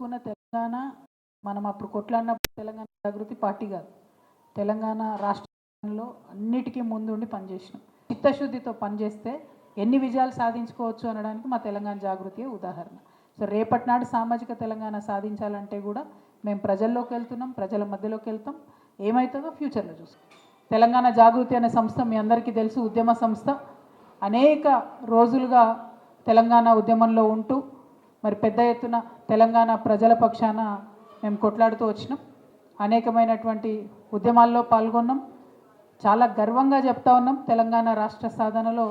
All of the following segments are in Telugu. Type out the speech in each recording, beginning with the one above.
తెచ్చుకున్న తెలంగాణ మనం అప్పుడు కొట్లాడినప్పుడు తెలంగాణ జాగృతి పార్టీ కాదు. తెలంగాణ రాష్ట్రంలో అన్నిటికీ ముందుండి పనిచేసినాం. చిత్తశుద్ధితో పనిచేస్తే ఎన్ని విజయాలు సాధించుకోవచ్చు అనడానికి మా తెలంగాణ జాగృతి ఉదాహరణ. సో రేపటి నాడు సామాజిక తెలంగాణ సాధించాలంటే కూడా మేము ప్రజల్లోకి వెళ్తున్నాం ప్రజల మధ్యలోకి వెళ్తాం. ఏమవుతుందో ఫ్యూచర్లో చూస్తాం. తెలంగాణ జాగృతి అనే సంస్థ మీ అందరికీ తెలుసు ఉద్యమ సంస్థ. అనేక రోజులుగా తెలంగాణ ఉద్యమంలో ఉంటూ మరి పెద్ద ఎత్తున తెలంగాణ ప్రజల పక్షాన మేము కొట్లాడుతూ వచ్చినాం. అనేకమైనటువంటి ఉద్యమాల్లో పాల్గొన్నాం. చాలా గర్వంగా చెప్తా ఉన్నాం. తెలంగాణ రాష్ట్ర సాధనలో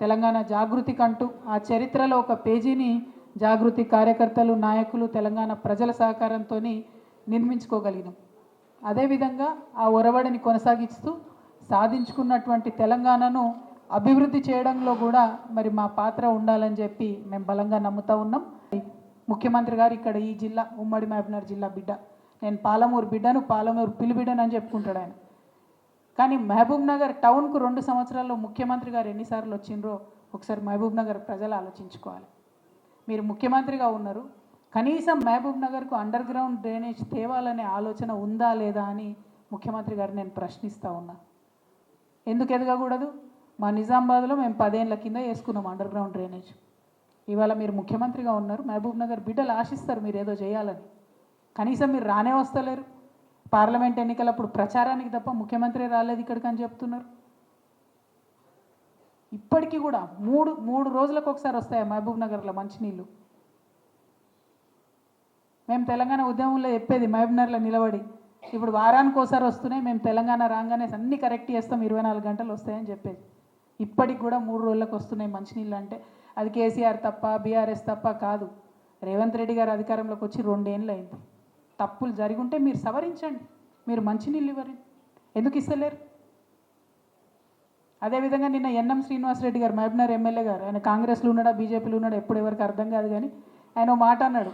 తెలంగాణ జాగృతి కంటూ ఆ చరిత్రలో ఒక పేజీని జాగృతి కార్యకర్తలు నాయకులు తెలంగాణ ప్రజల సహకారంతో నిర్మించుకోగలిగినాం. అదేవిధంగా ఆ ఒరవడిని కొనసాగిస్తూ సాధించుకున్నటువంటి తెలంగాణను అభివృద్ధి చేయడంలో కూడా మరి మా పాత్ర ఉండాలని చెప్పి మేము బలంగా నమ్ముతా ఉన్నాం. ముఖ్యమంత్రి గారు ఇక్కడ ఈ జిల్లా ఉమ్మడి మహబూబ్నగర్ జిల్లా బిడ్డ. నేను పాలమూరు బిడ్డను పాలమూరు పిల్లి అని చెప్పుకుంటాడు ఆయన. కానీ మహబూబ్ నగర్ టౌన్కు రెండు సంవత్సరాల్లో ముఖ్యమంత్రి గారు ఎన్నిసార్లు వచ్చిండ్రో ఒకసారి మహబూబ్ నగర్ ప్రజలు ఆలోచించుకోవాలి. మీరు ముఖ్యమంత్రిగా ఉన్నారు. కనీసం మహబూబ్ నగర్కు అండర్ గ్రౌండ్ డ్రైనేజ్ తేవాలనే ఆలోచన ఉందా లేదా అని ముఖ్యమంత్రి గారు నేను ప్రశ్నిస్తూ ఉన్నా. ఎందుకు ఎదగకూడదు? మా నిజామాబాద్లో మేము పదేళ్ళ కింద వేసుకున్నాం అండర్ గ్రౌండ్ డ్రైనేజ్ ఇవాళ మీరు ముఖ్యమంత్రిగా ఉన్నారు మహబూబ్ నగర్ బిడ్డలు ఆశిస్తారు మీరు ఏదో చేయాలని. కనీసం మీరు రానే వస్తలేరు. పార్లమెంట్ ఎన్నికలప్పుడు ప్రచారానికి తప్ప ముఖ్యమంత్రి రాలేదు ఇక్కడికి అని చెప్తున్నారు. ఇప్పటికీ కూడా మూడు మూడు రోజులకు ఒకసారి వస్తాయి మహబూబ్ నగర్లో మంచినీళ్ళు? మేము తెలంగాణ ఉద్యమంలో చెప్పేది మహబూబ్నగర్లో నిలబడి ఇప్పుడు వారానికి ఒకసారి వస్తున్నాయి మేము తెలంగాణ రాగానే అన్ని కరెక్ట్ చేస్తాం ఇరవై నాలుగు గంటలు వస్తాయని చెప్పేది. ఇప్పటికి కూడా మూడు రోజులకు వస్తున్నాయి మంచినీళ్ళు అంటే. అది కేసీఆర్ తప్ప బీఆర్ఎస్ తప్ప కాదు. రేవంత్ రెడ్డి గారు అధికారంలోకి వచ్చి రెండేళ్ళు అయింది. తప్పులు జరిగి ఉంటే మీరు సవరించండి. మీరు మంచినీళ్ళు ఇవ్వరు. ఎందుకు ఇస్తలేరు? అదేవిధంగా నిన్న ఎన్ఎం శ్రీనివాసరెడ్డి గారు మహబూబ్నగర్ ఎమ్మెల్యే గారు ఆయన కాంగ్రెస్లో ఉన్నాడా బీజేపీలో ఉన్నాడా ఎప్పుడు ఎవరికి అర్థం కాదు కానీ ఆయన ఓ మాట అన్నాడు.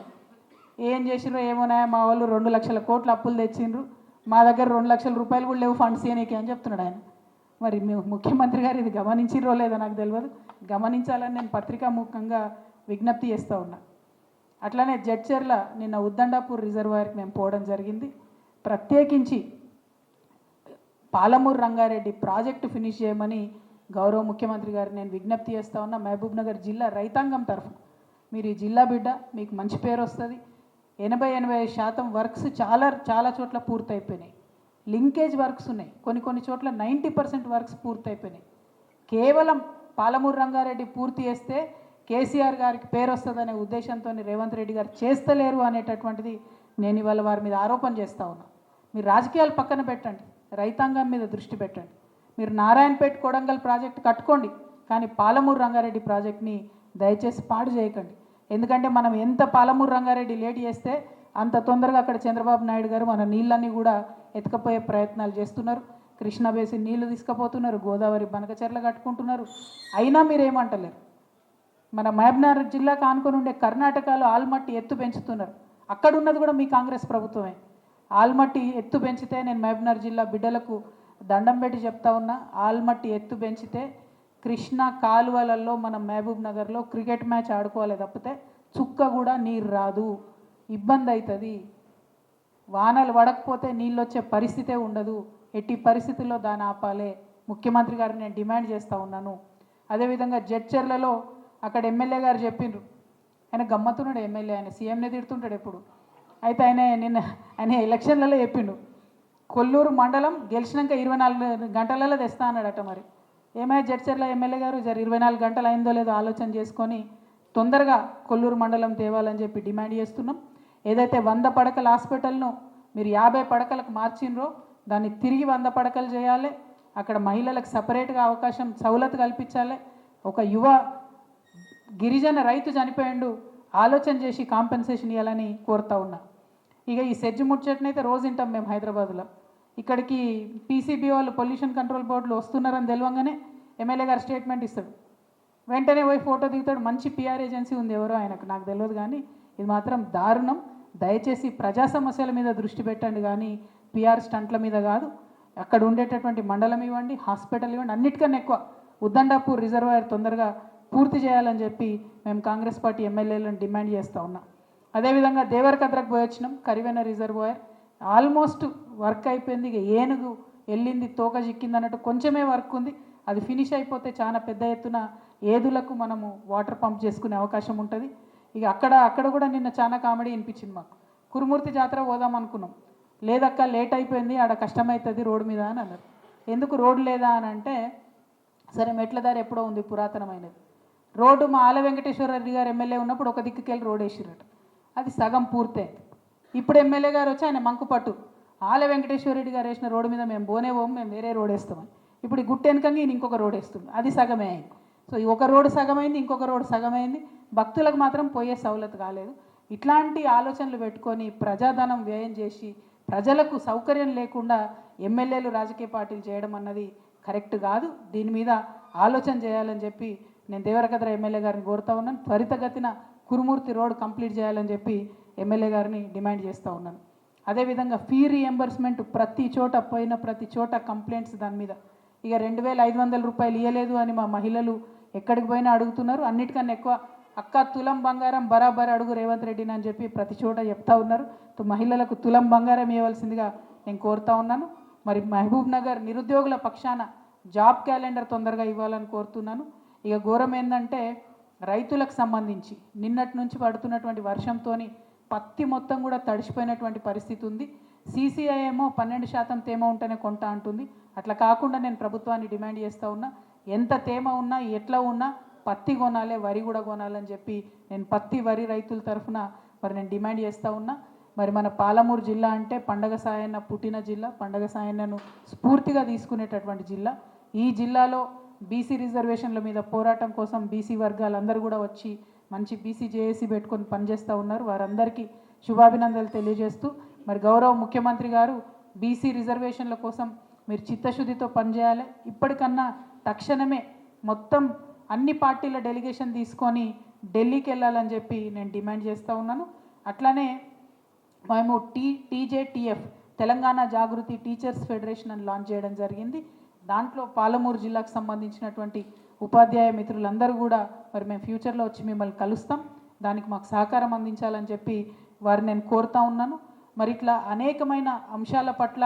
ఏం చేసిండ్రో ఏమోనా మా వాళ్ళు రెండు లక్షల కోట్లు అప్పులు తెచ్చిండ్రు. మా దగ్గర రెండు లక్షల రూపాయలు కూడా లేవు ఫండ్స్ చేయనీకి అని చెప్తున్నాడు ఆయన. మరి ముఖ్యమంత్రి గారు ఇది గమనించిర్రో లేదో నాకు తెలియదు గమనించాలని నేను పత్రికాముఖంగా విజ్ఞప్తి చేస్తూ ఉన్నా. అట్లానే జడ్చర్ల నిన్న ఉద్దండాపూర్ రిజర్వాయర్కి మేము పోవడం జరిగింది. ప్రత్యేకించి పాలమూరు రంగారెడ్డి ప్రాజెక్టు ఫినిష్ చేయమని గౌరవ ముఖ్యమంత్రి గారు నేను విజ్ఞప్తి చేస్తా ఉన్నా. మహబూబ్ నగర్ జిల్లా రైతాంగం తరఫు మీరు ఈ జిల్లా బిడ్డ మీకు మంచి పేరు వస్తుంది. ఎనభై ఎనభై శాతం వర్క్స్ చాలా చాలా చోట్ల పూర్తయిపోయినాయి. లింకేజ్ వర్క్స్ ఉన్నాయి. కొన్ని కొన్ని చోట్ల నైంటీ పర్సెంట్ వర్క్స్ పూర్తయిపోయినాయి. కేవలం పాలమూరు రంగారెడ్డి పూర్తి చేస్తే కేసీఆర్ గారికి పేరు వస్తుందనే ఉద్దేశంతో రేవంత్ రెడ్డి గారు చేస్తలేరు అనేటటువంటిది నేను ఇవాళ వారి మీద ఆరోపణ చేస్తా ఉన్నా. మీరు రాజకీయాలు పక్కన పెట్టండి. రైతాంగం మీద దృష్టి పెట్టండి. మీరు నారాయణపేట కొడంగల్ ప్రాజెక్ట్ కట్టుకోండి. కానీ పాలమూరు రంగారెడ్డి ప్రాజెక్ట్ని దయచేసి పాడు చేయకండి. ఎందుకంటే మనం ఎంత పాలమూరు రంగారెడ్డి లేట్ చేస్తే అంత తొందరగా అక్కడ చంద్రబాబు నాయుడు గారు మన నీళ్ళన్నీ కూడా ఎత్తుకపోయే ప్రయత్నాలు చేస్తున్నారు. కృష్ణా బేసిన్ నీళ్ళు తీసుకుపోతున్నారు. గోదావరి బనకచెర్లు కట్టుకుంటున్నారు. అయినా మీరేమంటలేరు? మన మహబూబ్నగర్ జిల్లాకు ఆనుకొని ఉండే కర్ణాటకలో ఆల్మట్టి ఎత్తు పెంచుతున్నారు. అక్కడ ఉన్నది కూడా మీ కాంగ్రెస్ ప్రభుత్వమే. ఆల్మట్టి ఎత్తు పెంచితే నేను మహబూబ్నగర్ జిల్లా బిడ్డలకు దండం పెట్టి చెప్తా ఉన్నా ఆల్మట్టి ఎత్తు పెంచితే కృష్ణా కాలువలలో మనం మహబూబ్ నగర్లో క్రికెట్ మ్యాచ్ ఆడుకోవాలి తప్పితే చుక్క కూడా నీరు రాదు. ఇబ్బంది అవుతుంది వానలు పడకపోతే నీళ్ళు వచ్చే పరిస్థితే ఉండదు. ఎట్టి పరిస్థితుల్లో దాన్ని ఆపాలే. ముఖ్యమంత్రి గారు నేను డిమాండ్ చేస్తూ ఉన్నాను. అదేవిధంగా జడ్చర్లలో అక్కడ ఎమ్మెల్యే గారు చెప్పిండ్రు ఆయన గమ్మత్తున్నాడు ఎమ్మెల్యే ఆయన సీఎంనే తిడుతుంటాడు ఎప్పుడు. అయితే ఆయన నిన్న ఆయన ఎలక్షన్లలో చెప్పిండు కొల్లూరు మండలం గెలిచినాక ఇరవై నాలుగు గంటలలో తెస్తా అన్నాడట మరి. ఏమైనా జడ్చర్ల ఎమ్మెల్యే గారు? జర ఇరవై నాలుగు గంటలు అయిందో లేదో ఆలోచన చేసుకొని తొందరగా కొల్లూరు మండలం తేవాలని చెప్పి డిమాండ్ చేస్తున్నాం. ఏదైతే వంద పడకల హాస్పిటల్ను మీరు యాభై పడకలకు మార్చిండ్రో దాన్ని తిరిగి వంద పడకలు చేయాలి. అక్కడ మహిళలకు సపరేట్గా అవకాశం సౌలత్ కల్పించాలి. ఒక యువ గిరిజన రైతు చనిపోయిండు ఆలోచన చేసి కాంపెన్సేషన్ ఇవ్వాలని కోరుతా ఉన్నా. ఇక ఈ సెజ్జు ముచ్చట్నైతే రోజు వింటాం మేము హైదరాబాద్లో. ఇక్కడికి పీసీబీ వాళ్ళు పొల్యూషన్ కంట్రోల్ బోర్డులు వస్తున్నారని తెలియంగానే ఎమ్మెల్యే గారు స్టేట్మెంట్ ఇస్తాడు వెంటనే పోయి ఫోటో దిగుతాడు. మంచి పిఆర్ ఏజెన్సీ ఉంది ఎవరో ఆయనకు నాకు తెలియదు కానీ ఇది మాత్రం దారుణం. దయచేసి ప్రజా సమస్యల మీద దృష్టి పెట్టండి కానీ పిఆర్ స్టంట్ల మీద కాదు. అక్కడ ఉండేటటువంటి మండలం ఇవ్వండి హాస్పిటల్ ఇవ్వండి అన్నిటికన్నా ఎక్కువ ఉద్దండాపూర్ రిజర్వాయర్ తొందరగా పూర్తి చేయాలని చెప్పి మేము కాంగ్రెస్ పార్టీ ఎమ్మెల్యేలను డిమాండ్ చేస్తూ ఉన్నాం. అదేవిధంగా దేవరకద్రకు పోయి వచ్చినాం కరివెన రిజర్వాయర్. ఆల్మోస్ట్ వర్క్ అయిపోయింది ఇక ఏనుగు వెళ్ళింది తోక చిక్కింది అన్నట్టు కొంచెమే వర్క్ ఉంది. అది ఫినిష్ అయిపోతే చాలా పెద్ద ఎత్తున ఏదులకు మనము వాటర్ పంప్ చేసుకునే అవకాశం ఉంటుంది. ఇక అక్కడ అక్కడ కూడా నిన్న చాలా కామెడీ వినిపించింది మాకు. కురుమూర్తి జాతర పోదాం అనుకున్నాం. లేదక్క లేట్ అయిపోయింది ఆడ కష్టమవుతుంది రోడ్డు మీద అని అన్నారు. ఎందుకు రోడ్డు లేదా అని అంటే సరే మెట్ల దారి ఎప్పుడో ఉంది పురాతనమైనది. రోడ్డు మా ఆల వెంకటేశ్వర రెడ్డి గారు ఎమ్మెల్యే ఉన్నప్పుడు ఒక దిక్కుకెళ్ళి రోడ్ వేసిరట. అది సగం పూర్తయింది. ఇప్పుడు ఎమ్మెల్యే గారు వచ్చి ఆయన మంకుపట్టు ఆల వెంకటేశ్వర రెడ్డి గారు వేసిన రోడ్డు మీద మేము పోనే పోము మేము వేరే రోడ్ వేస్తామని. ఇప్పుడు ఈ గుట్టెనకంగా ఈయన ఇంకొక రోడ్ వేస్తుంది అది సగమే అయింది. సో ఈ ఒక రోడ్డు సగమైంది ఇంకొక రోడ్డు సగమైంది. భక్తులకు మాత్రం పోయే సౌలత్ కాలేదు. ఇట్లాంటి ఆలోచనలు పెట్టుకొని ప్రజాధనం వ్యయం చేసి ప్రజలకు సౌకర్యం లేకుండా ఎమ్మెల్యేలు రాజకీయ పార్టీలు చేయడం అన్నది కరెక్ట్ కాదు. దీని మీద ఆలోచన చేయాలని చెప్పి నేను దేవరకద్ర ఎమ్మెల్యే గారిని కోరుతా ఉన్నాను. త్వరితగతిన కురుమూర్తి రోడ్ కంప్లీట్ చేయాలని చెప్పి ఎమ్మెల్యే గారిని డిమాండ్ చేస్తూ ఉన్నాను. అదేవిధంగా ఫీ రీఎంబర్స్మెంట్ ప్రతి చోట పోయిన ప్రతి చోట కంప్లైంట్స్ దాని మీద. ఇక రెండు వేల ఐదు వందల రూపాయలు ఇవ్వలేదు అని మా మహిళలు ఎక్కడికి పోయినా అడుగుతున్నారు. అన్నిటికన్నా ఎక్కువ అక్క తులం బంగారం బరాబర్ అడుగు రేవంత్ రెడ్డిని అని చెప్పి ప్రతి చోట చెప్తా ఉన్నారు. తో మహిళలకు తులం బంగారం ఇవ్వాల్సిందిగా నేను కోరుతా ఉన్నాను. మరి మహబూబ్ నగర్ నిరుద్యోగుల పక్షాన జాబ్ క్యాలెండర్ తొందరగా ఇవ్వాలని కోరుతున్నాను. ఇక ఘోరం ఏంటంటే రైతులకు సంబంధించి నిన్నటి నుంచి పడుతున్నటువంటి వర్షంతోని పత్తి మొత్తం కూడా తడిసిపోయినటువంటి పరిస్థితి ఉంది. సీసీఐ ఏమో పన్నెండు శాతం తేమ ఉంటేనే కొంటా అంటుంది. అట్లా కాకుండా నేను ప్రభుత్వాన్ని డిమాండ్ చేస్తూ ఉన్నా. ఎంత తేమ ఉన్నా ఎట్లా ఉన్నా పత్తి కొనాలి వరి కూడా కొనాలని చెప్పి నేను పత్తి వరి రైతుల తరఫున మరి నేను డిమాండ్ చేస్తూ ఉన్నా. మరి మన పాలమూరు జిల్లా అంటే పండగ సాయన్న పుట్టిన జిల్లా పండగ సాయన్నను స్ఫూర్తిగా తీసుకునేటటువంటి జిల్లా. ఈ జిల్లాలో బీసీ రిజర్వేషన్ల మీద పోరాటం కోసం బీసీ వర్గాలందరూ కూడా వచ్చి మంచి బీసీ జేఏసీ పెట్టుకొని పనిచేస్తూ ఉన్నారు. వారందరికీ శుభాభినందనలు తెలియజేస్తూ మరి గౌరవ ముఖ్యమంత్రి గారు బీసీ రిజర్వేషన్ల కోసం మీరు చిత్తశుద్ధితో పనిచేయాలి. ఇప్పటికన్నా తక్షణమే మొత్తం అన్ని పార్టీల డెలిగేషన్ తీసుకొని ఢిల్లీకి వెళ్ళాలని చెప్పి నేను డిమాండ్ చేస్తూ ఉన్నాను. అట్లానే మేము T TJTF Telangana Jagruthi teachers federation అని లాంచ్ చేయడం జరిగింది. దాంట్లో పాలమూరు జిల్లాకు సంబంధించినటువంటి ఉపాధ్యాయ మిత్రులందరూ కూడా మరి మేము ఫ్యూచర్లో వచ్చి మిమ్మల్ని కలుస్తాం. దానికి మాకు సహకారం అందించాలని చెప్పి వారిని నేను కోరుతా ఉన్నాను. మరి ఇట్లా అనేకమైన అంశాల పట్ల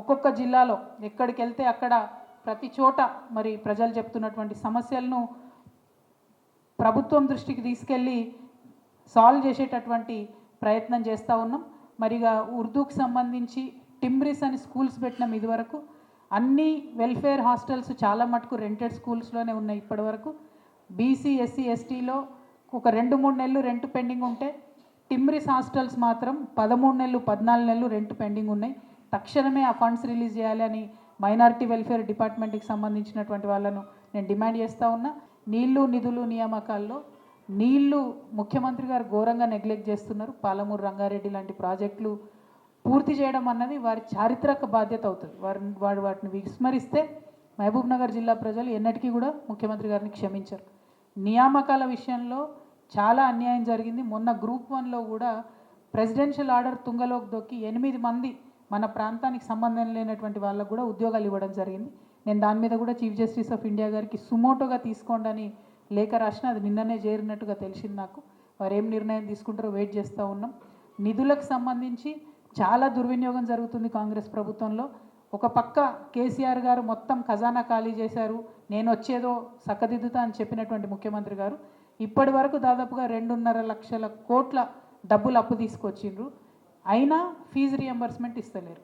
ఒక్కొక్క జిల్లాలో ఎక్కడికి వెళ్తే అక్కడ ప్రతి చోట మరి ప్రజలు చెప్తున్నటువంటి సమస్యలను ప్రభుత్వం దృష్టికి తీసుకెళ్ళి సాల్వ్ చేసేటటువంటి ప్రయత్నం చేస్తూ ఉన్నాం. మరిగా ఉర్దూకి సంబంధించి టిమ్రిస్ అని స్కూల్స్ పెట్టినాం ఇదివరకు. అన్ని వెల్ఫేర్ హాస్టల్స్ చాలా మటుకు రెంటెడ్ స్కూల్స్లోనే ఉన్నాయి ఇప్పటివరకు. బీసీ ఎస్సీ ఎస్టీలో ఒక రెండు మూడు నెలలు రెంట్ పెండింగ్ ఉంటే టిమ్రిస్ హాస్టల్స్ మాత్రం పదమూడు నెలలు పద్నాలుగు నెలలు రెంట్ పెండింగ్ ఉన్నాయి. తక్షణమే ఆ ఫండ్స్ రిలీజ్ చేయాలి అని మైనారిటీ వెల్ఫేర్ డిపార్ట్మెంట్కి సంబంధించినటువంటి వాళ్ళను నేను డిమాండ్ చేస్తూ ఉన్నా. నీళ్ళు నిధులు నియామకాల్లో నీళ్ళు ముఖ్యమంత్రి గారు ఘోరంగా నెగ్లెక్ట్ చేస్తున్నారు. పాలమూరు రంగారెడ్డి లాంటి ప్రాజెక్టులు పూర్తి చేయడం అన్నది వారి చారిత్రక బాధ్యత అవుతుంది. వారి వాడు వాటిని విస్మరిస్తే మహబూబ్ నగర్ జిల్లా ప్రజలు ఎన్నటికీ కూడా ముఖ్యమంత్రి గారిని క్షమించరు. నియామకాల విషయంలో చాలా అన్యాయం జరిగింది. మొన్న గ్రూప్ వన్లో కూడా ప్రెసిడెన్షియల్ ఆర్డర్ తుంగలోకి దొక్కి ఎనిమిది మంది మన ప్రాంతానికి సంబంధం లేనటువంటి వాళ్ళకు కూడా ఉద్యోగాలు ఇవ్వడం జరిగింది. నేను దాని మీద కూడా చీఫ్ జస్టిస్ ఆఫ్ ఇండియా గారికి సుమోటోగా తీసుకోండి అని లేఖ రాసిన అది నిన్ననే చేరినట్టుగా తెలిసింది నాకు. వారు ఏం నిర్ణయం తీసుకుంటారో వెయిట్ చేస్తూ ఉన్నాం. నిధులకు సంబంధించి చాలా దుర్వినియోగం జరుగుతుంది కాంగ్రెస్ ప్రభుత్వంలో. ఒక పక్క కేసీఆర్ గారు మొత్తం ఖజానా ఖాళీ చేశారు నేను వచ్చేదో సక్కదిద్దుతా అని చెప్పినటువంటి ముఖ్యమంత్రి గారు. ఇప్పటి వరకు దాదాపుగా రెండున్నర లక్షల కోట్ల డబ్బులు అప్పు తీసుకొచ్చిండ్రు. అయినా ఫీజు రియంబర్స్మెంట్ ఇస్తలేరు.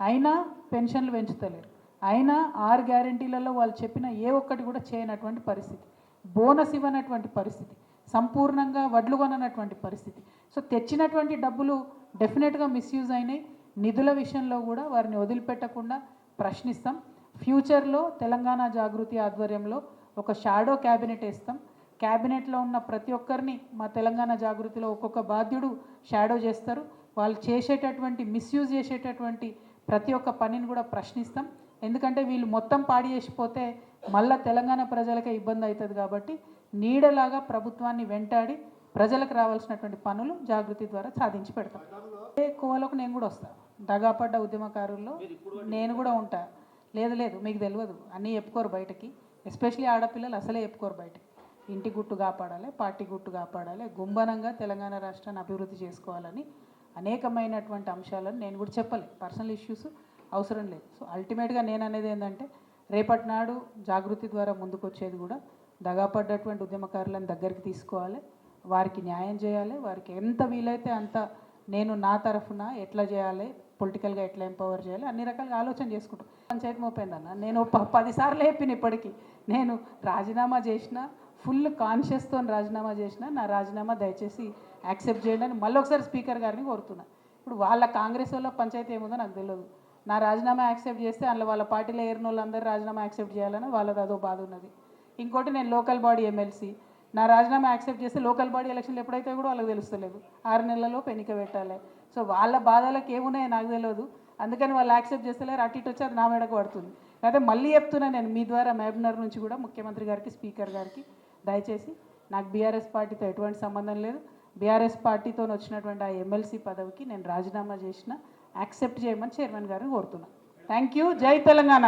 అయినా పెన్షన్లు పెంచుతలేరు. అయినా ఆరు గ్యారంటీలలో వాళ్ళు చెప్పిన ఏ ఒక్కటి కూడా చేయనటువంటి పరిస్థితి. బోనస్ ఇవ్వనటువంటి పరిస్థితి. సంపూర్ణంగా వడ్లు కొననటువంటి పరిస్థితి. సో తెచ్చినటువంటి డబ్బులు డెఫినెట్గా మిస్యూజ్ అయినాయి. నిధుల విషయంలో కూడా వారిని వదిలిపెట్టకుండా ప్రశ్నిస్తాం. ఫ్యూచర్లో తెలంగాణ జాగృతి ఆధ్వర్యంలో ఒక షాడో క్యాబినెట్ వేస్తాం. క్యాబినెట్లో ఉన్న ప్రతి ఒక్కరిని మా తెలంగాణ జాగృతిలో ఒక్కొక్క బాధ్యుడు షాడో చేస్తారు. వాళ్ళు చేసేటటువంటి మిస్యూజ్ చేసేటటువంటి ప్రతి ఒక్క పనిని కూడా ప్రశ్నిస్తాం. ఎందుకంటే వీళ్ళు మొత్తం పాడి చేసిపోతే మళ్ళా తెలంగాణ ప్రజలకే ఇబ్బంది అవుతుంది కాబట్టి నీడలాగా ప్రభుత్వాన్ని వెంటాడి ప్రజలకు రావాల్సినటువంటి పనులు జాగృతి ద్వారా సాధించి పెడతాం. ఏ కోవలకు నేను కూడా వస్తాను దగాపడ్డ ఉద్యమకారుల్లో నేను కూడా ఉంటా. లేదు లేదు మీకు తెలియదు అన్నీ చెప్పుకోరు బయటకి. ఎస్పెషలీ ఆడపిల్లలు అసలే చెప్పుకోరు బయటకి. ఇంటి గుట్టు కాపాడాలి పార్టీ గుట్టు కాపాడాలి గుంబనంగా తెలంగాణ రాష్ట్రాన్ని అభివృద్ధి చేసుకోవాలని అనేకమైనటువంటి అంశాలను నేను కూడా చెప్పలే. పర్సనల్ ఇష్యూస్ అవసరం లేదు. సో అల్టిమేట్గా నేను అనేది ఏంటంటే రేపటి నాడు జాగృతి ద్వారా ముందుకు వచ్చేది కూడా దగాపడ్డటువంటి ఉద్యమకారులను దగ్గరికి తీసుకోవాలి. వారికి న్యాయం చేయాలి. వారికి ఎంత వీలైతే అంత నేను నా తరఫున ఎట్లా చేయాలి? పొలిటికల్గా ఎట్లా ఎంపవర్ చేయాలి? అన్ని రకాలుగా ఆలోచన చేసుకుంటాను పంచాయతీ మోపోయిందన్న నేను పదిసార్లు చెప్పిన ఇప్పటికీ నేను రాజీనామా చేసిన ఫుల్ కాన్షియస్తో రాజీనామా చేసిన నా రాజీనామా దయచేసి యాక్సెప్ట్ చేయండి అని మళ్ళీ ఒకసారి స్పీకర్ గారిని కోరుతున్నా. ఇప్పుడు వాళ్ళ కాంగ్రెస్ వాళ్ళ పంచాయతీ ఏముందో నాకు తెలియదు నా రాజీనామా యాక్సెప్ట్ చేస్తే అందులో వాళ్ళ పార్టీలో ఏరిన వాళ్ళందరూ రాజీనామా యాక్సెప్ట్ చేయాలని వాళ్ళది అదో బాధ ఉన్నది. ఇంకోటి నేను లోకల్ బాడీ ఎమ్మెల్సీ. నా రాజీనామా యాక్సెప్ట్ చేస్తే లోకల్ బాడీ ఎలక్షన్లు ఎప్పుడైతే కూడా వాళ్ళకి తెలుస్తలేదు. ఆరు నెలల్లో ఎన్నిక పెట్టాలి. సో వాళ్ళ బాధలకు ఏమున్నాయో నాకు తెలియదు అందుకని వాళ్ళు యాక్సెప్ట్ చేస్తలేరు. అటు ఇటు వచ్చి అది నా మేడకు పడుతుంది. అయితే మళ్ళీ చెప్తున్నా నేను మీ ద్వారా మహబూబ్నగర్ నుంచి కూడా ముఖ్యమంత్రి గారికి స్పీకర్ గారికి దయచేసి నాకు బీఆర్ఎస్ పార్టీతో ఎటువంటి సంబంధం లేదు. బీఆర్ఎస్ పార్టీతో వచ్చినటువంటి ఆ ఎమ్మెల్సీ పదవికి నేను రాజీనామా చేసిన యాక్సెప్ట్ చేయమని చైర్మన్ గారిని కోరుతున్నాను థ్యాంక్ యూ జై తెలంగాణ.